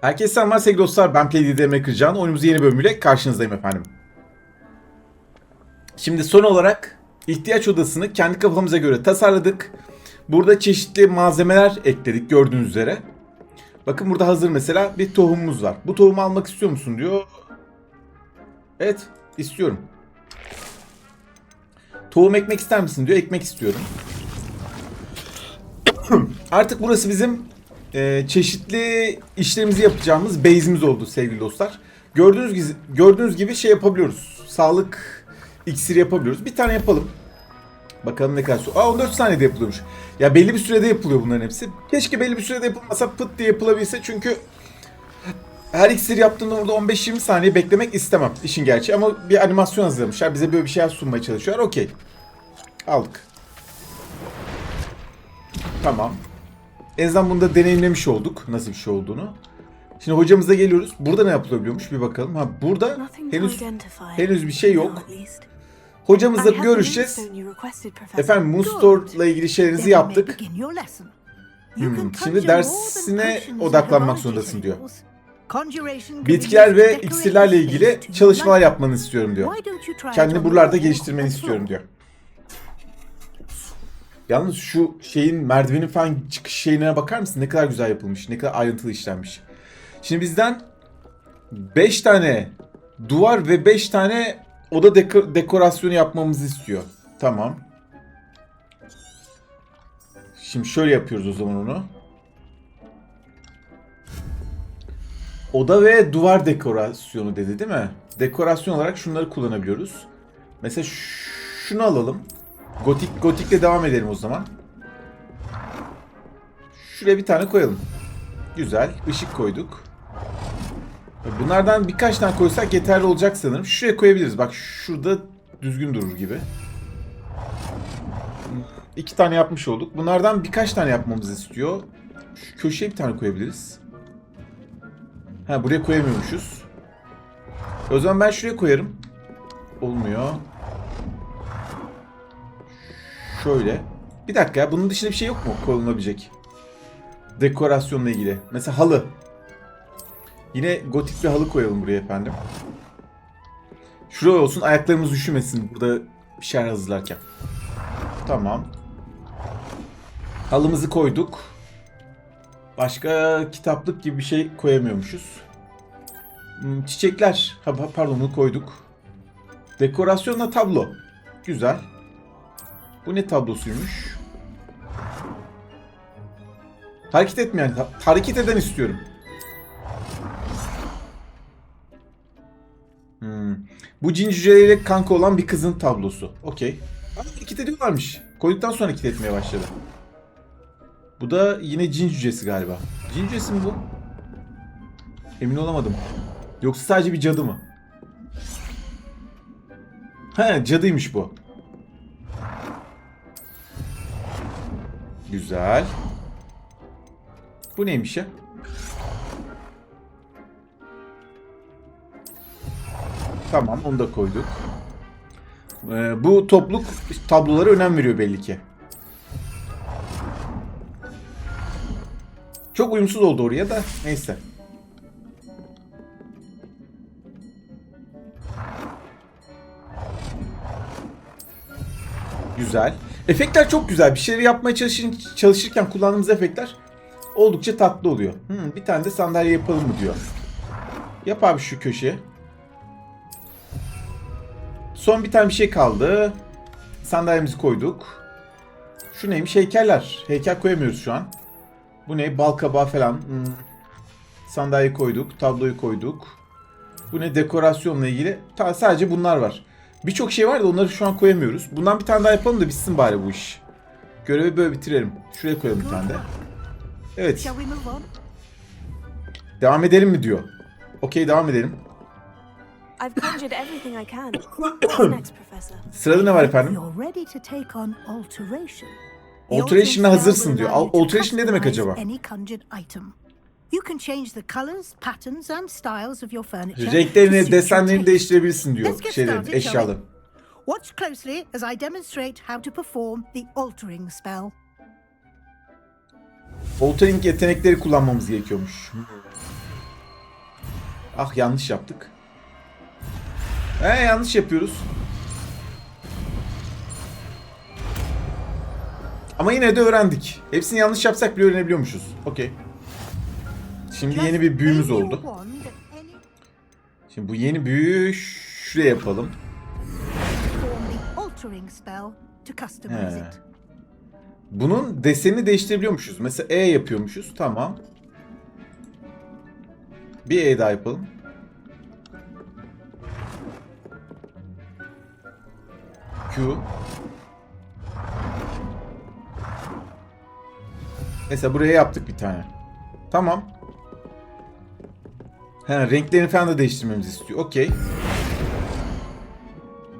Herkese selamlar sevgili dostlar. Ben Playdead Emre Kırcan. Oyunumuzun yeni bölümüyle karşınızdayım efendim. Şimdi son olarak ihtiyaç odasını kendi kafamıza göre tasarladık. Burada çeşitli malzemeler ekledik gördüğünüz üzere. Bakın burada hazır mesela bir tohumumuz var. Bu tohumu almak istiyor musun diyor. Evet istiyorum. Tohum ekmek ister misin diyor. Ekmek istiyorum. Artık burası bizim e, çeşitli işlerimizi yapacağımız base'imiz oldu sevgili dostlar. Gördüğünüz gibi, gördüğünüz gibi şey yapabiliyoruz. Sağlık iksiri yapabiliyoruz. Bir tane yapalım. Bakalım ne kadar süre. Aa 14 saniyede yapılıyormuş. Ya belli bir sürede yapılıyor bunların hepsi. Keşke belli bir sürede yapılmasa pıt diye yapılabilse çünkü her iksir yaptığında orada 15-20 saniye beklemek istemem işin gerçeği ama bir animasyon hazırlamışlar. Bize böyle bir şeyler sunmaya çalışıyorlar. Okey. Aldık. Tamam. En azından bunu da deneyimlemiş olduk. Nasıl bir şey olduğunu. Şimdi hocamıza geliyoruz. Burada ne yapılabiliyormuş bir bakalım. Ha burada henüz henüz bir şey yok. Hocamızla görüşeceğiz. Efendim Moonstore'la ilgili şeylerinizi yaptık. Hmm, şimdi dersine odaklanmak zorundasın diyor. Bitkiler ve iksirlerle ilgili çalışmalar yapmanı istiyorum diyor. Kendini buralarda geliştirmeni or istiyorum diyor. Yalnız şu şeyin merdivenin falan çıkış şeyine bakar mısın? Ne kadar güzel yapılmış. Ne kadar ayrıntılı işlenmiş. Şimdi bizden 5 tane duvar ve 5 tane oda deko- dekorasyonu yapmamızı istiyor. Tamam. Şimdi şöyle yapıyoruz o zaman onu. Oda ve duvar dekorasyonu dedi değil mi? Dekorasyon olarak şunları kullanabiliyoruz. Mesela şunu alalım. Gotik gotikle devam edelim o zaman. Şuraya bir tane koyalım. Güzel. Işık koyduk. Bunlardan birkaç tane koysak yeterli olacak sanırım. Şuraya koyabiliriz. Bak şurada düzgün durur gibi. İki tane yapmış olduk. Bunlardan birkaç tane yapmamızı istiyor. Şu köşeye bir tane koyabiliriz. Ha buraya koyamıyormuşuz. O zaman ben şuraya koyarım. Olmuyor. Şöyle. Bir dakika ya bunun dışında bir şey yok mu konulabilecek? Dekorasyonla ilgili. Mesela halı. Yine gotik bir halı koyalım buraya efendim. Şuraya olsun ayaklarımız üşümesin burada bir şeyler hazırlarken. Tamam. Halımızı koyduk. Başka kitaplık gibi bir şey koyamıyormuşuz. Hmm, Çiçekler. Ha, pa- pardon bunu koyduk. Dekorasyonla tablo. Güzel. Bu ne tablosuymuş? Hareket etmeyen, ha- hareket eden istiyorum. Hmm. Bu cin cüceleriyle kanka olan bir kızın tablosu. Okey. Aa, hareket ediyorlarmış. Koyduktan sonra hareket etmeye başladı. Bu da yine cin cücesi galiba. Cin cücesi mi bu? Emin olamadım. Yoksa sadece bir cadı mı? He cadıymış bu. Güzel. Bu neymiş ya? Tamam onu da koyduk. Ee, bu topluluk tablolara önem veriyor belli ki. Çok uyumsuz oldu oraya da neyse. Güzel. Efektler çok güzel. Bir şeyleri yapmaya çalışır, çalışırken kullandığımız efektler oldukça tatlı oluyor. Hmm, bir tane de sandalye yapalım mı diyor. Yap abi şu köşeye. Son bir tane bir şey kaldı. Sandalyemizi koyduk. Şu neymiş? Heykeller. Heykel koyamıyoruz şu an. Bu ne? Bal kabağı falan. Hmm. Sandalye koyduk. Tabloyu koyduk. Bu ne? Dekorasyonla ilgili. Ta sadece bunlar var. Birçok şey var da onları şu an koyamıyoruz. Bundan bir tane daha yapalım da bitsin bari bu iş. Görevi böyle bitirelim. Şuraya koyalım bir tane de. Evet. Devam edelim mi diyor. Okey devam edelim. Sırada ne var efendim? Alteration'a hazırsın diyor. Alteration ne demek acaba? You can change the colors, patterns and styles of your furniture. Renklerini, desenlerini değiştirebilirsin diyor şeylerin, eşyaların. Watch closely as I demonstrate how to perform the altering spell. Altering yetenekleri kullanmamız gerekiyormuş. Ah yanlış yaptık. He yanlış yapıyoruz. Ama yine de öğrendik. Hepsini yanlış yapsak bile öğrenebiliyormuşuz. Okey. Şimdi yeni bir büyümüz oldu. Şimdi bu yeni büyü şuraya yapalım. He. Bunun desenini değiştirebiliyormuşuz. Mesela E yapıyormuşuz. Tamam. Bir E daha yapalım. Q. Mesela buraya yaptık bir tane. Tamam. He, renklerini falan da değiştirmemizi istiyor. Okey.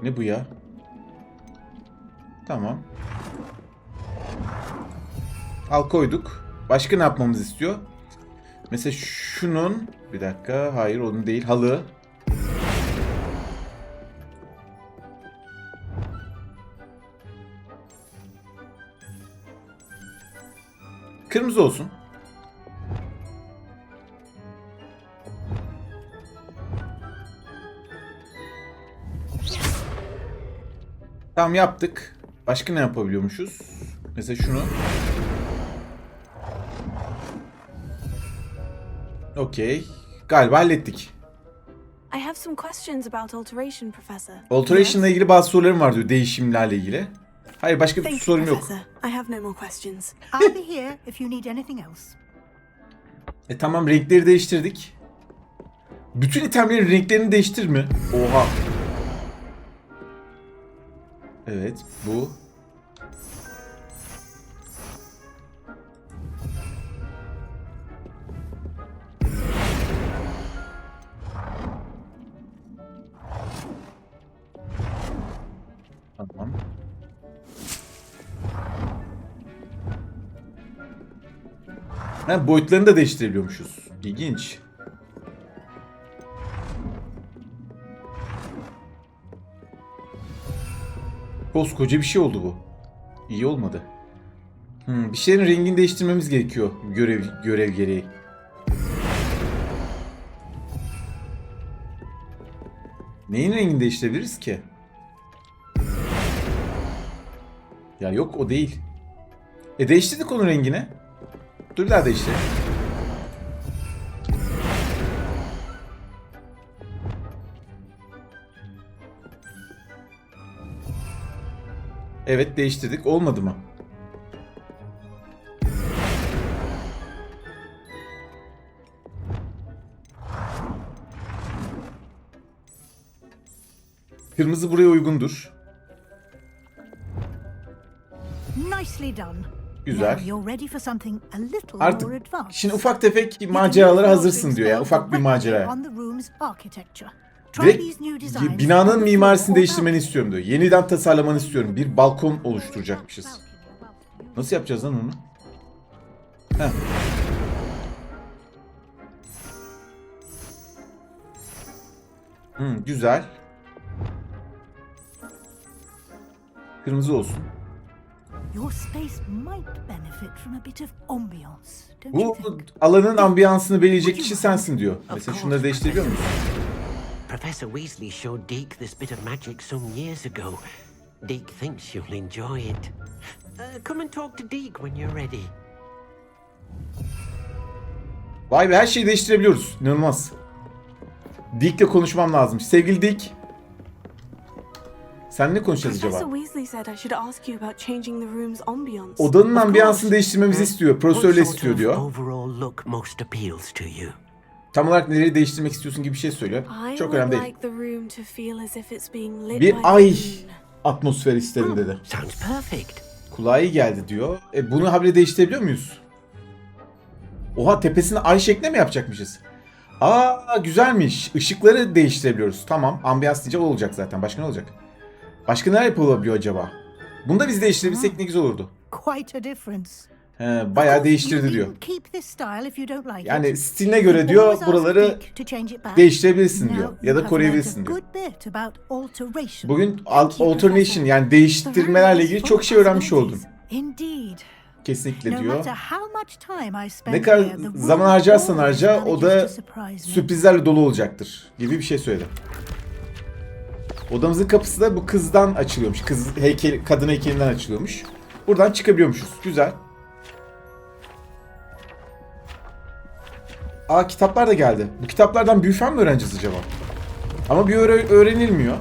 Ne bu ya? Tamam. Al koyduk. Başka ne yapmamızı istiyor? Mesela şunun... Bir dakika. Hayır onun değil. Halı. Kırmızı olsun. Tamam yaptık. Başka ne yapabiliyormuşuz? Mesela şunu. Okey. Galiba hallettik. I have some questions about alteration, Professor. Alteration'la ilgili bazı sorularım var diyor değişimlerle ilgili. Hayır başka bir Thank you, sorum yok. Professor. I have no more questions. I'll be here if you need anything else. E tamam renkleri değiştirdik. Bütün itemlerin renklerini değiştir mi? Oha. Evet bu. Tamam. Ha, boyutlarını da değiştirebiliyormuşuz. İlginç. Koskoca bir şey oldu bu. İyi olmadı. Hmm, bir şeylerin rengini değiştirmemiz gerekiyor görev görev gereği. Neyin rengini değiştirebiliriz ki? Ya yok o değil. E değiştirdik onun rengini. Dur bir daha değiştirelim. Evet değiştirdik. Olmadı mı? Kırmızı buraya uygundur. Güzel. Artık şimdi ufak tefek maceralara hazırsın diyor ya. Ufak bir macera. Direkt binanın mimarisini değiştirmeni istiyorum diyor. Yeniden tasarlamanı istiyorum. Bir balkon oluşturacakmışız. Nasıl yapacağız lan onu? Heh. Hmm, güzel. Kırmızı olsun. Bu alanın ambiyansını belirleyecek kişi sensin diyor. Mesela şunları değiştirebiliyor muyuz? Professor Weasley showed Deke this bit of magic some years ago. Deke thinks you'll enjoy it. Uh, come and talk to Deke when you're ready. Vay be her şeyi değiştirebiliyoruz. İnanılmaz. Dick'le konuşmam lazım. Sevgili Dick. Sen ne konuşacağız Professor acaba? Weasley said I should ask you about changing the room's ambiance. Odanın ambiyansını değiştirmemizi istiyor. What Profesörle istiyor diyor. Tam olarak nereyi değiştirmek istiyorsun gibi bir şey söylüyor. I Çok önemli değil. Bir ay atmosfer isterim dedi. Sounds perfect. Kulağa iyi geldi diyor. E bunu habire değiştirebiliyor muyuz? Oha tepesini ay şeklinde mi yapacakmışız? Aa güzelmiş. Işıkları değiştirebiliyoruz. Tamam. Ambiyans diyecek o olacak zaten. Başka ne olacak? Başka neler yapılabiliyor acaba? Bunu da biz değiştirebilsek ne güzel olurdu. Quite a difference. He, bayağı değiştirdi diyor. Yani stiline göre diyor buraları değiştirebilirsin diyor. Ya da koruyabilirsin diyor. Bugün alternation yani değiştirmelerle ilgili çok şey öğrenmiş. Indeed. Kesinlikle diyor. Ne kadar zaman harcarsan harca o da sürprizlerle dolu olacaktır gibi bir şey söyledi. Odamızın kapısı da bu kızdan açılıyormuş. Kız heykel, kadın heykelinden açılıyormuş. Buradan çıkabiliyormuşuz. Güzel. Aa kitaplar da geldi. Bu kitaplardan büyüfen mi öğreneceğiz acaba? Ama bir öğre- öğrenilmiyor.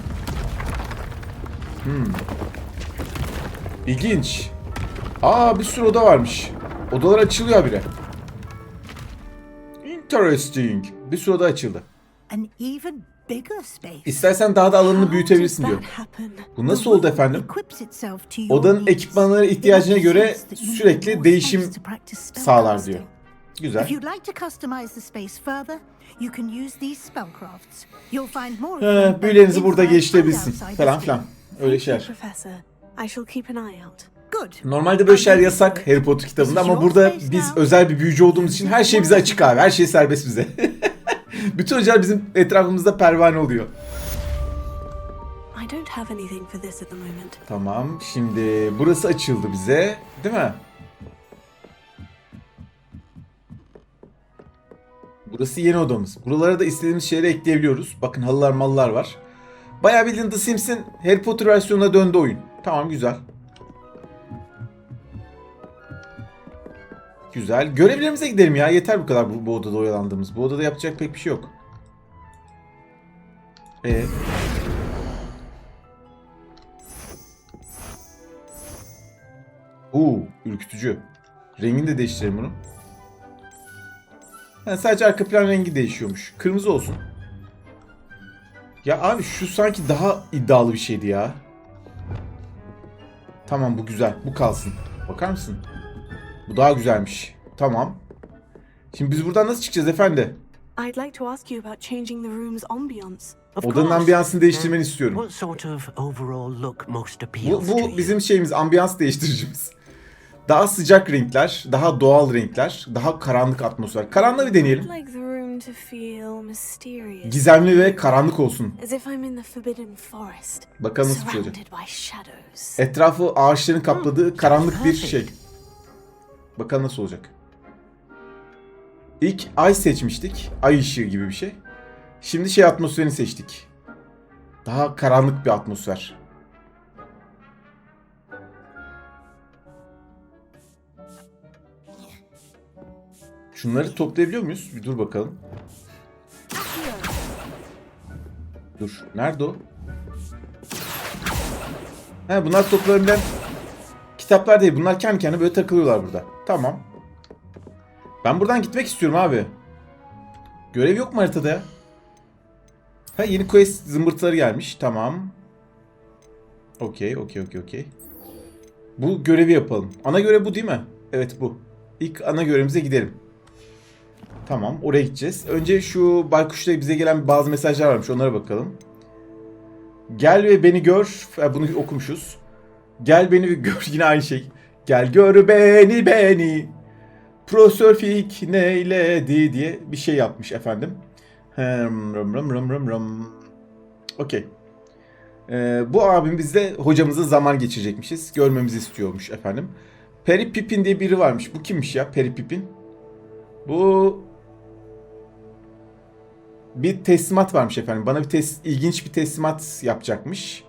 Hmm. İlginç. Aa bir sürü oda varmış. Odalar açılıyor habire. Interesting. Bir sürü oda açıldı. İstersen daha da alanını büyütebilirsin diyor. Bu nasıl oldu efendim? Odanın ekipmanlara ihtiyacına göre sürekli değişim sağlar diyor. Güzel. If you'd like to customize the space further, you can use these spellcrafts. You'll find more both büyülerinizi burada geliştirebilirsin falan filan. Öyle şeyler. Professor. I shall keep an eye out. Good. Normalde böyle şeyler yasak Harry Potter kitabında ama burada biz özel bir büyücü olduğumuz için her şey bize açık abi. Her şey serbest bize. Bütün hocalar bizim etrafımızda pervane oluyor. I don't have anything for this at the moment. Tamam. Şimdi burası açıldı bize. Değil mi? Burası yeni odamız. Buralara da istediğimiz şeyleri ekleyebiliyoruz. Bakın halılar mallar var. Bayağı bildiğin The Sims'in Harry Potter versiyonuna döndü oyun. Tamam güzel. Güzel. Görevlerimize gidelim ya. Yeter bu kadar bu, bu odada oyalandığımız. Bu odada yapacak pek bir şey yok. Ee, Oo, ürkütücü. Rengini de değiştirelim bunu. Ha, sadece arka plan rengi değişiyormuş. Kırmızı olsun. Ya abi şu sanki daha iddialı bir şeydi ya. Tamam bu güzel. Bu kalsın. Bakar mısın? Bu daha güzelmiş. Tamam. Şimdi biz buradan nasıl çıkacağız efendi? I'd like to ask you about changing the room's ambience. Of Odanın ambiyansını değiştirmeni istiyorum. Bu, bu bizim şeyimiz, ambiyans değiştiricimiz. Daha sıcak renkler, daha doğal renkler, daha karanlık atmosfer. Karanlığı bir deneyelim. Gizemli ve karanlık olsun. Bakalım nasıl olacak. Etrafı ağaçların kapladığı karanlık bir şey. Bakalım nasıl olacak. İlk ay seçmiştik. Ay ışığı gibi bir şey. Şimdi şey atmosferini seçtik. Daha karanlık bir atmosfer. Şunları toplayabiliyor muyuz? Bir dur bakalım. Dur. Nerede o? He bunlar toplanabilen kitaplar değil. Bunlar kendi kendine böyle takılıyorlar burada. Tamam. Ben buradan gitmek istiyorum abi. Görev yok mu haritada ya? Ha yeni quest zımbırtıları gelmiş. Tamam. Okey, okey, okey, okey. Bu görevi yapalım. Ana görev bu değil mi? Evet bu. İlk ana görevimize gidelim. Tamam, oraya gideceğiz. Önce şu baykuşta bize gelen bazı mesajlar varmış. Onlara bakalım. Gel ve beni gör. Ha, Bunu okumuşuz. Gel beni gör. Yine aynı şey. Gel gör beni beni. Profesör Fik neyledi diye bir şey yapmış efendim. Hem, ram ram ram ram ram. Okey. Ee, bu abim bizde hocamızla zaman geçirecekmişiz. Görmemizi istiyormuş efendim. Perry Pippin diye biri varmış. Bu kimmiş ya Perry Pippin? Bu bir teslimat varmış efendim. Bana bir tes ilginç bir teslimat yapacakmış.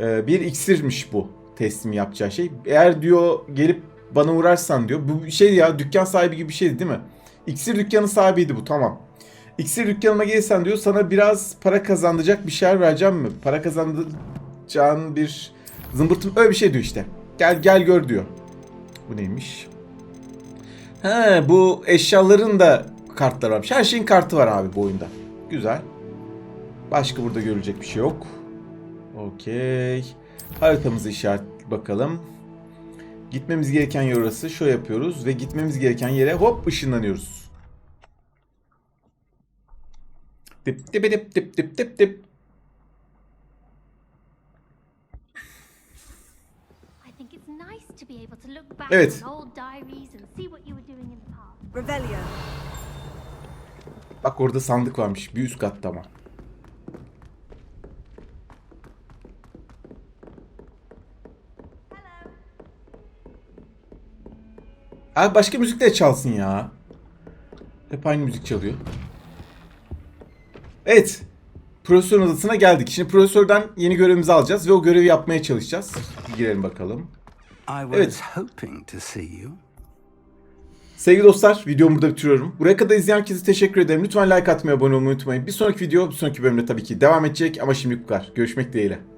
Ee, bir iksirmiş bu teslim yapacağı şey. Eğer diyor gelip bana uğrarsan diyor. Bu şey ya dükkan sahibi gibi bir şeydi değil mi? İksir dükkanın sahibiydi bu tamam. İksir dükkanıma gelirsen diyor sana biraz para kazandıracak bir şeyler vereceğim mi? Para kazandıracağın bir zımbırtım öyle bir şey diyor işte. Gel gel gör diyor. Bu neymiş? He bu eşyaların da kartları varmış. Her şeyin kartı var abi bu oyunda. Güzel. Başka burada görülecek bir şey yok. Okey. Haritamızı işaret bakalım. Gitmemiz gereken yer orası. Şöyle yapıyoruz ve gitmemiz gereken yere hop ışınlanıyoruz. Dip dip dip dip dip dip dip. I think it's nice to be able to look back Evet. on Bak orada sandık varmış. Bir üst katta ama. Abi başka müzik de çalsın ya. Hep aynı müzik çalıyor. Evet. Profesörün odasına geldik. Şimdi profesörden yeni görevimizi alacağız ve o görevi yapmaya çalışacağız. Bir girelim bakalım. I was Evet. Sevgili dostlar videomu burada bitiriyorum. Buraya kadar izleyen herkese teşekkür ederim. Lütfen like atmayı, abone olmayı unutmayın. Bir sonraki video, bir sonraki bölümde tabii ki devam edecek ama şimdilik bu kadar. Görüşmek dileğiyle.